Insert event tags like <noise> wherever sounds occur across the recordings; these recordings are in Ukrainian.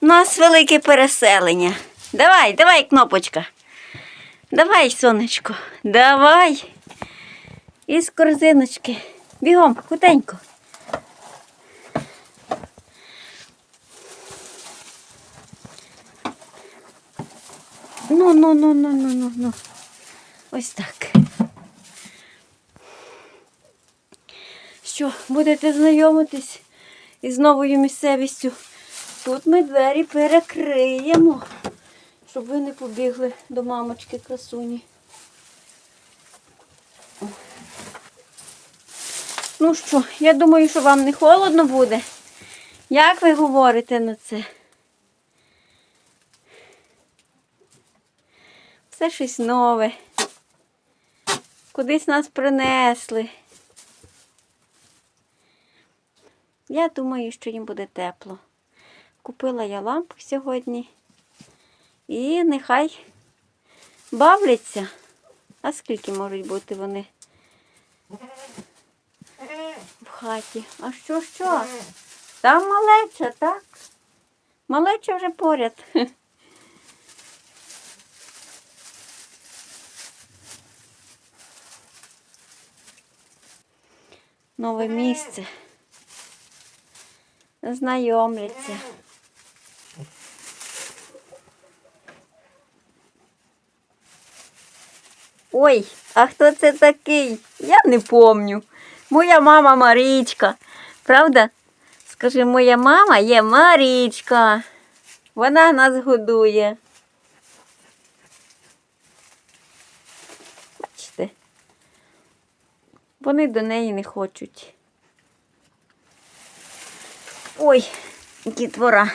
У нас велике переселення. Давай, давай, кнопочка. Давай, сонечко, давай. Із корзиночки. Бігом, хутенько. Ну, ну, ну, ну, ну, ну, ну. Ось так. Що, будете знайомитись із новою місцевістю? Тут ми двері перекриємо, щоб ви не побігли до мамочки красуні. Ну що, я думаю, що вам не холодно буде. Як ви говорите на це? Все щось нове. Кудись нас принесли. Я думаю, що їм буде тепло. Купила я лампу сьогодні. І нехай бавляться. А скільки можуть бути вони в хаті? А що, що? Там малеча, так? Малеча вже поряд. Нове місце. Знайомляться. Ой, а хто це такий? Я не помню. Моя мама Марічка. Правда? Скажи, моя мама є Марічка. Вона нас годує. Бачите? Вони до неї не хочуть. Ой, дітвора.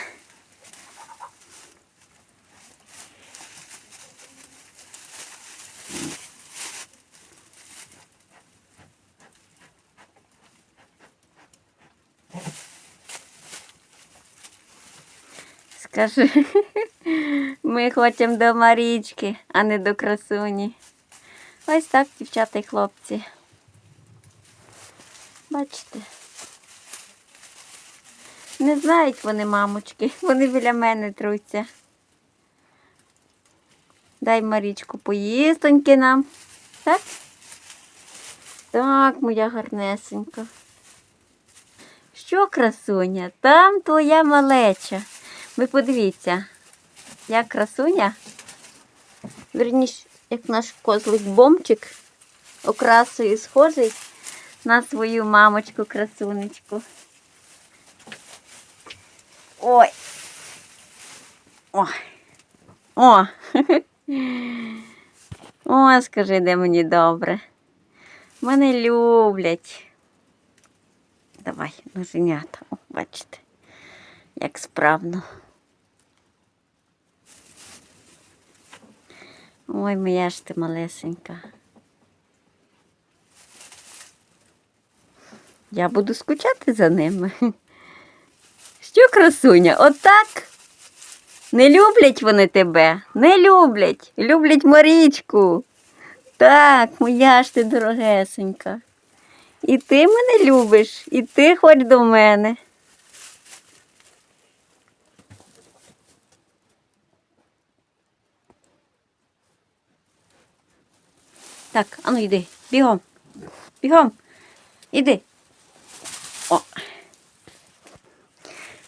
Скажи, <laughs> ми хочемо до Марічки, а не до красуні. Ось так, дівчата і хлопці. Бачите? Не знають вони, мамочки, <laughs> вони біля мене труться. Дай Марічку поїстоньки нам. Так? Так, моя гарнесенька. Що, красуня? Там твоя малеча. Ви подивіться, як красуня, верніше, як наш козлик бомчик, окрасою схожий на свою мамочку красунечку. Ой. Ой. О. О, скажи, де мені добре. Мене люблять. Давай, ноженята, О, бачите, як справно. Ой, моя ж ти малесенька. Я буду скучати за ними. Що, красуня, отак? Не люблять вони тебе, не люблять. Люблять Марічку. Так, моя ж ти дорогесенька. І ти мене любиш, і ти хоч до мене. Так, ану йди, бігом. Бігом. Іди. О.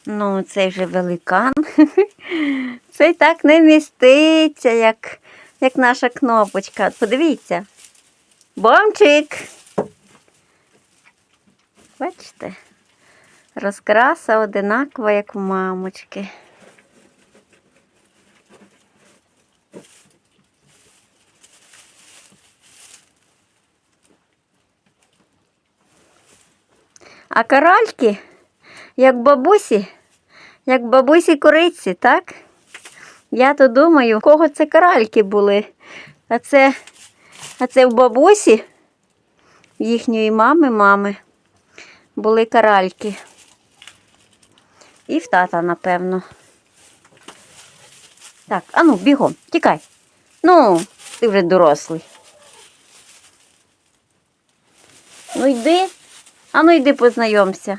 Ну, цей вже великан. <laughs> Цей так не міститься, як, як наша кнопочка. Подивіться. Бомчик. Бачите? Розкраса одинакова, як у мамочки. А коральки, як бабусі, як бабусі кориці, так? Я то думаю, у кого це коральки були. А це, а це в бабусі, в їхньої мами, мами, були коральки. І в тата, напевно. Так, ану, бігом, тікай. Ну, ти вже дорослий. Ну йди, ану йди познайомся.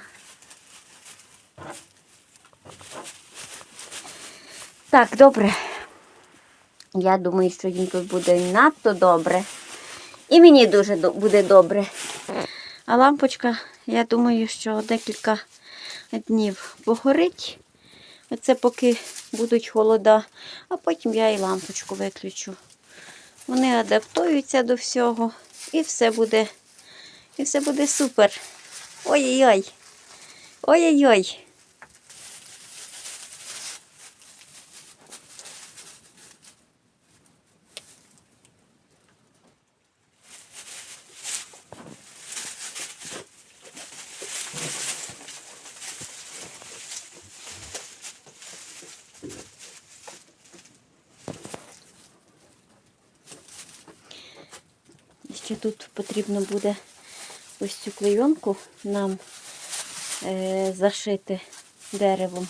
Так, добре. Я думаю, що їм тут буде надто добре. І мені дуже буде добре. А лампочка, я думаю, що декілька днів погорить. Оце поки будуть холода, а потім я і лампочку виключу. Вони адаптуються до всього і все буде, і все буде супер. Ой-ой-ой. Ой-ой-ой. Ще тут потрібно буде ось цю клейонку нам е, зашити деревом.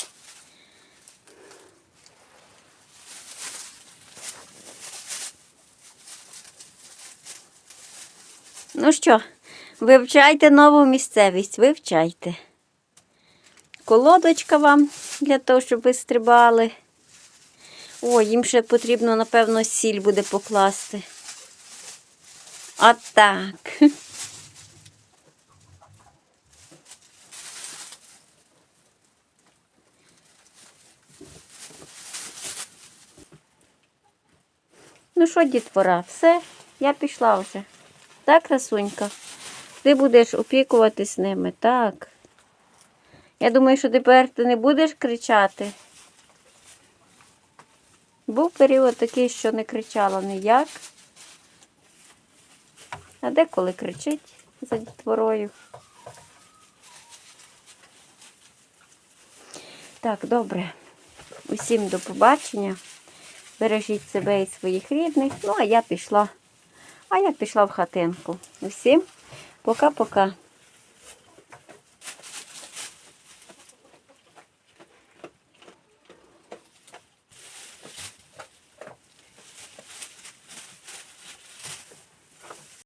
Ну що, вивчайте нову місцевість, вивчайте. Колодочка вам для того, щоб ви стрибали. О, їм ще потрібно, напевно, сіль буде покласти. Отак. <laughs> Ну що, дітвора, все, я пішла вже. Так, красунька. Ти будеш опікуватись ними, так. Я думаю, що тепер ти не будеш кричати. Був період такий, що не кричала ніяк. А деколи кричить за дітворою. Так, добре. Усім до побачення. Бережіть себе і своїх рідних. Ну, а я пішла. А я пішла в хатинку. Усім пока-пока.